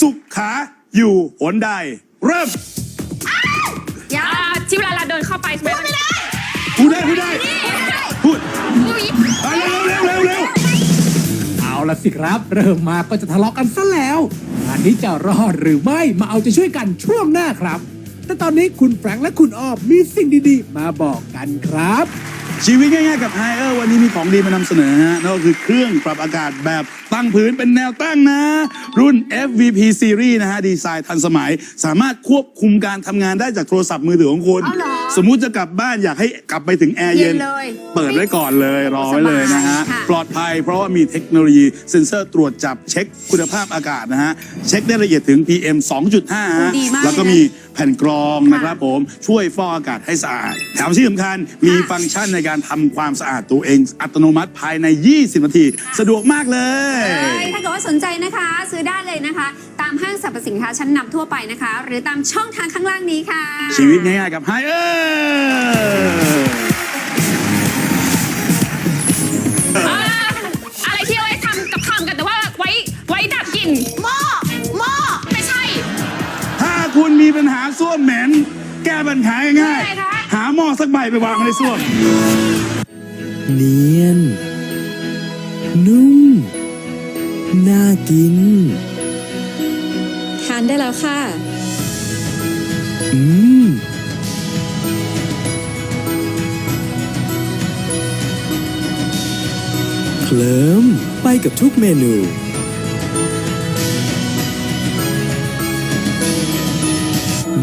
สุขาอยู่หนใด เริ่มยาอ่าที่เวลาเราเดินเข้าไปใช่ไหมมันพูดได้พูดได้พูดไปเร็วเร็วเร็วเร็วเอาละสิครับ เริ่มมาก็จะทะเลาะกันซะแล้ว อันนี้จะรอดหรือไม่มาเอาใจช่วยกันช่วงหน้าครับ แต่ตอนนี้คุณแฟรงค์และคุณออมมีสิ่งดีๆ มาบอกกันครับ ชีวิตง่ายๆกับไฮเออร์วันนี้มีของดีมานำเสนอฮะนั่นก็คือเครื่องปรับอากาศแบบตั้งพื้นเป็นแนวตั้งนะ รุ่น FVP Series นะฮะ ดีไซน์ทันสมัย สามารถควบคุมการทำงานได้จากโทรศัพท์มือถือของคุณ เอาเหรอสมมุติจะกลับบ้านอยากให้กลับไปถึงแอร์เย็น เย็นเลยเปิดไว้ก่อนเลย รอไว้เลยนะฮะ สบายค่ะ ปลอดภัยเพราะว่ามีเทคโนโลยีเซ็นเซอร์ตรวจจับเช็คคุณภาพอากาศนะฮะ เช็คได้ละเอียดถึง PM 2.5ฮะดีมากแล้วก็เลยนะมี แผ่นกรองนะครับผมช่วยฟอกอากาศให้สะอาดแถมที่สำคัญมีฟังก์ชันในการทำความสะอาดตัวเอง อัตโนมัติภายใน 20 นาที สะดวกมากเลย ใช่ถ้าเกิดว่าสนใจนะคะ ซื้อได้เลยนะคะ ตามห้างสรรพสินค้าชั้นนำทั่วไปนะคะ หรือตามช่องทางข้างล่างนี้ค่ะ ชีวิตง่ายๆกับไฮเออร์ คุณมีปัญหาส้วมเหม็น แก้ปัญหาง่ายอะไรคะๆหาหม้อสักใบไปวางในส้วม เนียน นุ่ม น่ากิน ทานได้แล้วค่ะ อืมเคลิ้มไปกับทุกเมนู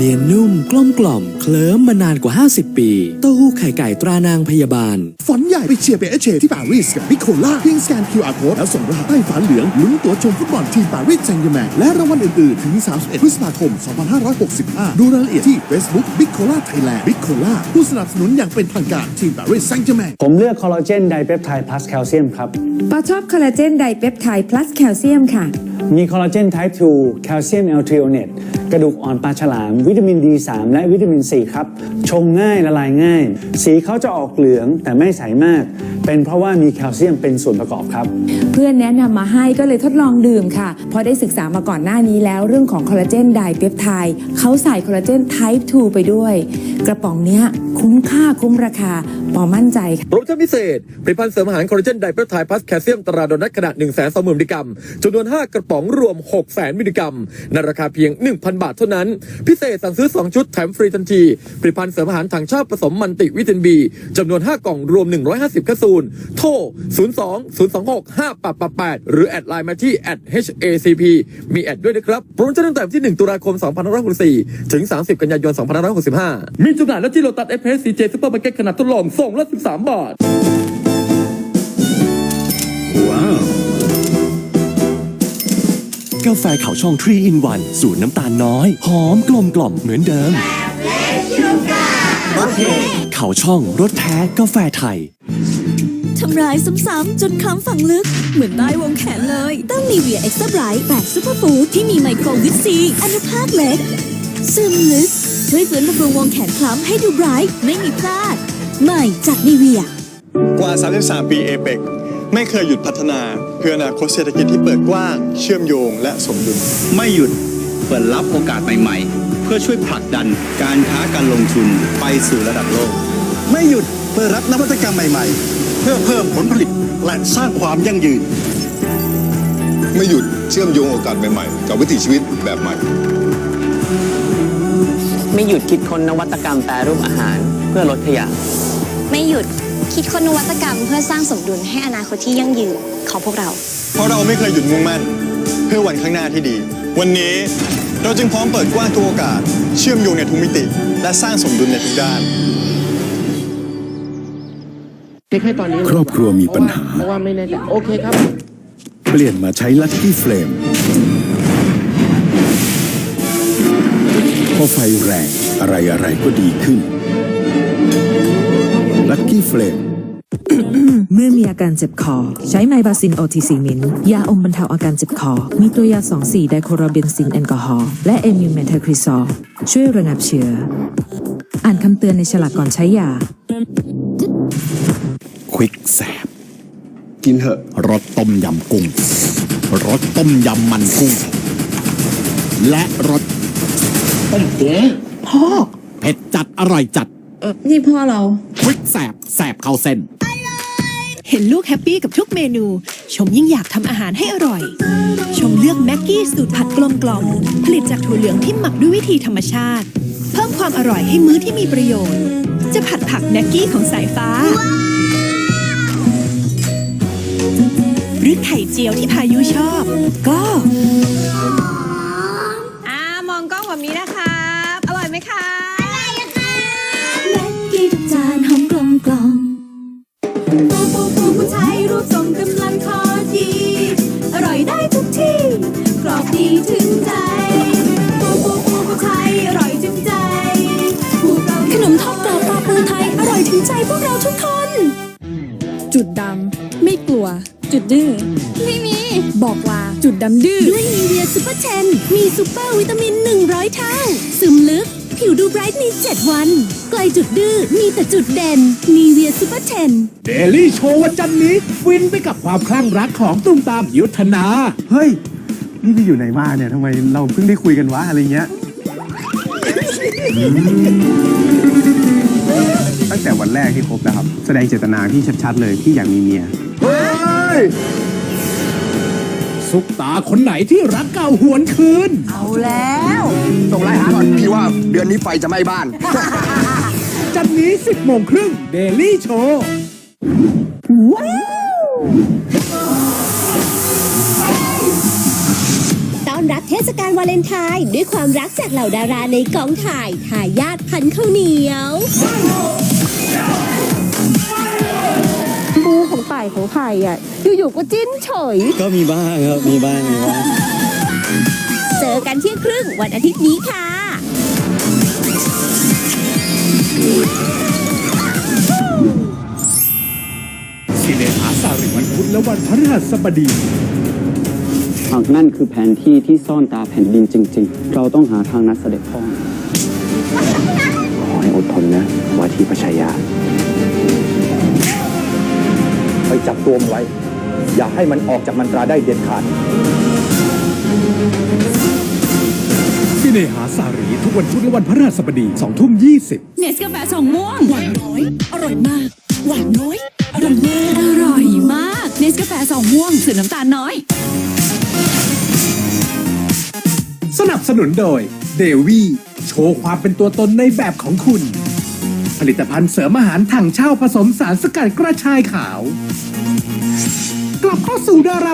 เนียนนุ่มกลมกล่อมเคลิ้มมานานกว่า 50 ปี เต้าหู้ไข่ไก่ตรานางพยาบาลฝันใหญ่ไปเชียร์เปเอชที่ปารีสกับนิโคล่าเพียงสแกน QR Code แล้วส่งรหัสใต้ฝาเหลืองลุ้นตั๋วชมฟุตบอลทีมปารีสแซงต์แชร์แมงและรางวัลอื่นๆ ถึง 31 พฤษภาคม 2565 ดูรายละเอียดที่ Facebook บิโคล่าไทยแลนด์บิโคล่าผู้สนับสนุนอย่างเป็นทางการทีมปารีสแซงต์แชร์แมงผมเลือกคอลลาเจนไดเปปไทด์พลัสแคลเซียมครับปาชอบคอลลาเจนไดเปปไทด์ plus แคลเซียมค่ะมีคอลลาเจนไทป์2แคลเซียมแอลทริโอเนตกระดูกอ่อนปลาฉลาม วิตามิน D3 และวิตามิน C ครับ ชงง่ายละลายง่าย สีเขาจะออกเหลืองแต่ไม่ใสมาก เป็นเพราะว่ามีแคลเซียมเป็นส่วนประกอบครับ เพื่อนแนะนำมาให้ก็เลยทดลองดื่มค่ะ พอได้ศึกษามาก่อนหน้านี้แล้วเรื่องของคอลลาเจนไดเปปไทด์เขาใส่คอลลาเจนไทป์ 2 ไปด้วย กระป๋องเนี้ยคุ้มค่าคุ้มราคาปอมั่นใจค่ะโปรโมชั่นพิเศษผลิตภัณฑ์เสริมอาหารคอลลาเจนไดเปปไทด์พลัสแคลเซียมตราโดนัทขนาด1 2 0 0 0 0มิลลิกรัมจำนวน 5 กระป๋องรวม 6 0 0 0 0มิลลิกรัมในราคาเพียง 1,000 บาทเท่านั้น พิเศษสั่งซื้อ 2 ชุดแถมฟรีทันทีผลิตภัณฑ์เสริมอาหารถังเชาผสมมันติวิตามินบีจำนวน 5 กล่องรวม 150แคปซูลโทร 02 026 5888 หรือแอดไลน์มาที่ @HACP มีแอดด้วยนะครับโปรโมชั่นตั้งแต่วันที่ 1 ตุลาคม 2564 ถึง 30 กันยายน 2565 มีจำหน่ายและที่โลตัสเอฟเอสซีเจซูเปอร์มาร์เก็ตขนาดทดลองส่งละ13 บาทกาแฟเขาช่องทรีอินวันสูตรน้ำตาลน้อย หอมกลมกล่อมเหมือนเดิมเขาช่องรสแท้กาแฟไทย ทำร้ายซ้ำๆจนคล้ำฝังลึก เหมือนใต้วงแขนเลย ต้องนีเวียเอ็กซ์ตร้าไบรท์แบบซูเปอร์ฟู้ดที่มีไมโครวิตซีอนุภาคเล็ก ซึมลึก ช่วยฟื้นบำรุงวงแขนคล้ำให้ดูไบรท์ไม่มีพลาด ใหม่จากนีเวีย กว่า 33 ปีเอเปกไม่เคยหยุดพัฒนา เพื่ออนาคตเศรษฐกิจที่เปิดกว้าง เชื่อมโยงและสมดุล ไม่หยุดเปิดรับโอกาสใหม่ๆ เพื่อช่วยผลักดันการค้าการลงทุนไปสู่ระดับโลก ไม่หยุดเปิดรับนวัตกรรมใหม่ๆ เพื่อเพิ่มผลผลิตและสร้างความยั่งยืน ไม่หยุดเชื่อมโยงโอกาสใหม่ๆ กับวิถีชีวิตแบบใหม่ ไม่หยุดคิดค้นนวัตกรรมแปรรูปอาหารเพื่อลดขยะ ไม่หยุดคิดค้นนวัตกรรม เพื่อสร้างสมดุลให้อนาคตที่ยั่งยืนของพวกเรา เพราะเราไม่เคยหยุดมุ่งมั่น เพื่อวันข้างหน้าที่ดี วันนี้เราจึงพร้อมเปิดกว้างทุกโอกาส เชื่อมโยงในทุกมิติ และสร้างสมดุลในทุกด้าน ครอบครัวมีปัญหา เพราะว่าไม่แน่ใจโอเคครับ เปลี่ยนมาใช้ลั c กี้เฟลม อไฟแรง อะไรอะไรก็ดีขึ้น ลั c กี้เฟลมเมื่อมีอาการเจ็บคอ ใช้ไมบาซินโอทีซีมินยาอมบรรเทาอาการเจ็บคอ มีตัวยา 2 4 ไดโคราเบนซินแอลกอฮอล์และเอมิวเมทาคริซอลช่วยระงับเชื้อ อ่านคำเตือนในฉลากก่อนใช้ยา ควิกแสบกินเถอะรสต้มยำกุ้งรสต้มยำมันกุ้ง และรส พ่อ เผ็ดจัดอร่อยจัดนี่พ่อเรา พริกแสบแสบเข้าเส้น เห็นลูกแฮปปี้กับทุกเมนู ชมยิ่งอยากทำอาหารให้อร่อย ชมเลือกแม็กกี้สูตรผัดกลมกล่อมผลิตจากถั่วเหลืองที่หมักด้วยวิธีธรรมชาติ เพิ่มความอร่อยให้มื้อที่มีประโยชน์ จะผัดผักแม็กกี้ของสายฟ้า หรือไข่เจียวที่พายุชอบ ก็ ดีถึงใจปูปูปูผู้ไทยอร่อยถึงใจปูเกาขนมทอดกรอบปลาปูไทยอร่อยถึงใจพวกเราทุกคน จุดดำไม่กลัว จุดดื้อไม่มี บอกว่าจุดดำดื้อด้วยนีเวียซูเปอร์เทนมีซูเปอร์วิตามิน 100 เท่า ซึมลึก ผิวดูไบรท์ใน7วัน ไกลจุดดื้อมีแต่จุดเด่นนีเวียซูเปอร์เทน เดลี่โชว์วันจันทร์นี้ ฟินไปกับความคลั่งรักของตุ้มตามยุทธนา เฮ้ย นี่ไปอยู่ไหนมาเนี่ยทำไมเราเพิ่งได้คุยกันวะอะไรเงี้ย ตั้งแต่วันแรกที่คบนะครับ แสดงเจตนาพี่ชัดๆเลยพี่อยากมีเมีย ซุปตาคนไหนที่รักเก่าหวนคืน เอาแล้ว ส่งไลน์หาก่อนพี่ว่าเดือนนี้ไฟจะไหม้บ้าน จันทร์นี้ 10โมงครึ่งเดลี่โชว์ต้อน ศกาลวาเลนไทน์ด้วยความรักจากเหล่าดาราในกองถ่ายทายาทพันข้าวเหนียวปูของต่ายของไผ่อะ อยู่ๆก็จิ้นเฉย ก็มีบ้างครับ มีบ้างมีบ้าง เจอกันเที่ยงครึ่งวันอาทิตย์นี้ค่ะ สิเนหาสาริวันพุธและวันพฤหัสบดี หากนั่นคือแผนที่ที่ซ่อนตาแผ่นดินจริง ๆ เราต้องหาทางนัดเสด็จพ่อขอให้อดทนนะว่าที่พระชายา ไปจับตัวมันไว้ อย่าให้มันออกจากมันตราได้เด็ดขาดสิเนหาสารีทุกวันพุธและวันพฤหัสบดี2ทุ่ม20เนสกาแฟสองม่วง หวานน้อย อร่อยมาก หวานน้อย อร่อยมากอร่อยมาก เนสกาแฟสองม่วงสื่อน้ำตาลน้อย สนับสนุนโดยเดวี่โชว์ความเป็นตัวตนในแบบของคุณ ผลิตภัณฑ์เสริมอาหารถังเช่าผสมสารสกัดกระชายขาว กลับเข้าสู่ดารา